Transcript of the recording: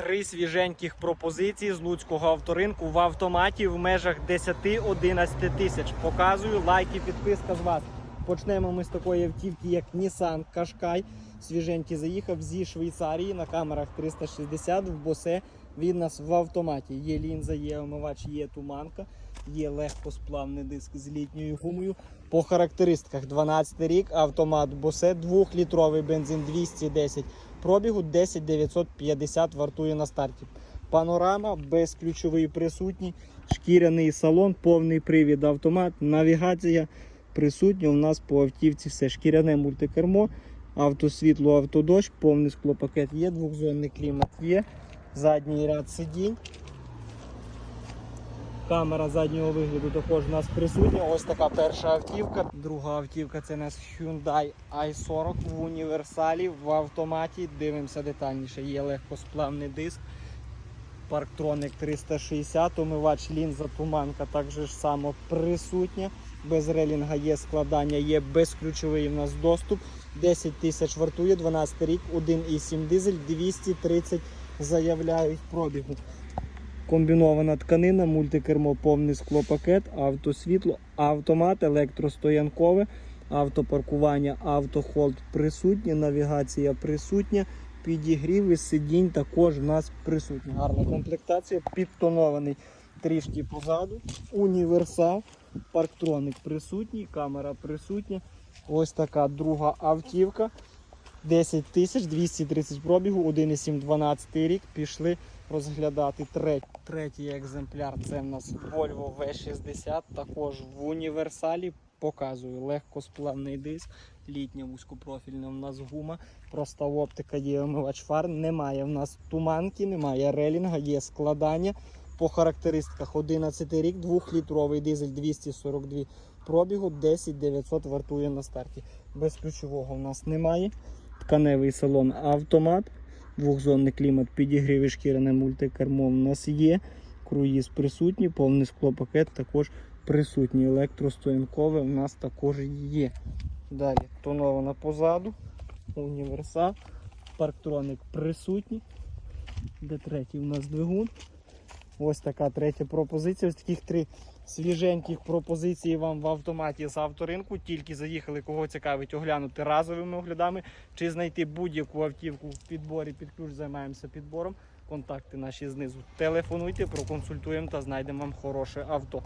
Три свіженьких пропозиції з луцького авторинку в автоматі в межах 10-11 тисяч. Показую лайки, підписка з вас. Почнемо ми з такої автівки, як Nissan Qashqai. Свіженький заїхав зі Швейцарії на камерах 360 в босе. Він нас в автоматі. Є лінза, є омивач, є туманка, є легкосплавний диск з літньою гумою. По характеристиках 12 рік, автомат босе, 2-літровий бензин 210 пробігу 10 950 вартує на старті. Панорама безключовий присутній, шкіряний салон, повний привід автомат, навігація присутня. У нас по автівці все шкіряне мультикермо, автосвітло, автодощ, повний склопакет є, двохзонний клімат є, задній ряд сидінь. Камера заднього вигляду також у нас присутня. Ось така перша автівка. Друга автівка це у нас Hyundai i40 в універсалі в автоматі. Дивимося детальніше. Є легкосплавний диск. Парктроник 360, омивач лінза туманка також ж само присутня. Без релінга є складання, є безключовий у нас доступ. 10 тисяч вартує, 12 рік, 1,7 дизель, 230 заявляють пробігу. Комбінована тканина, мультикермо, повний склопакет, автосвітло, автомат, електростоянкове, автопаркування, автохолд присутнє, навігація присутня, підігріви сидінь також в нас присутні. Гарна комплектація, підтонований трішки позаду, універсал, парктроник присутній, камера присутня. Ось така друга автівка. 10 тисяч 230 пробігу, 1,7 12 рік. Пішли розглядати третій. Третій екземпляр це в нас Volvo V60, також в універсалі. Показую легкосплавний диск, літня вузькопрофільна в нас гума, проста оптика, є омивач фар, немає в нас туманки, немає релінга, є складання. По характеристиках 11 рік, 2-літровий дизель 242 пробігу, 10 900 вартує на старті. Без ключового в нас немає. Тканевий салон автомат, двохзонний клімат, підігрів і шкіряне мультикермо в нас є. Круїз присутній, повний склопакет також присутній. Електростоянкове в нас також є. Далі тонована позаду, універсал, парктроник присутній. Де третій у нас двигун. Ось така третя пропозиція. Ось таких три свіженьких пропозиції вам в автоматі з авторинку. Тільки заїхали, кого цікавить, оглянути разовими оглядами чи знайти будь-яку автівку в підборі під ключ. Займаємося підбором. Контакти наші знизу. Телефонуйте, проконсультуємо та знайдемо вам хороше авто.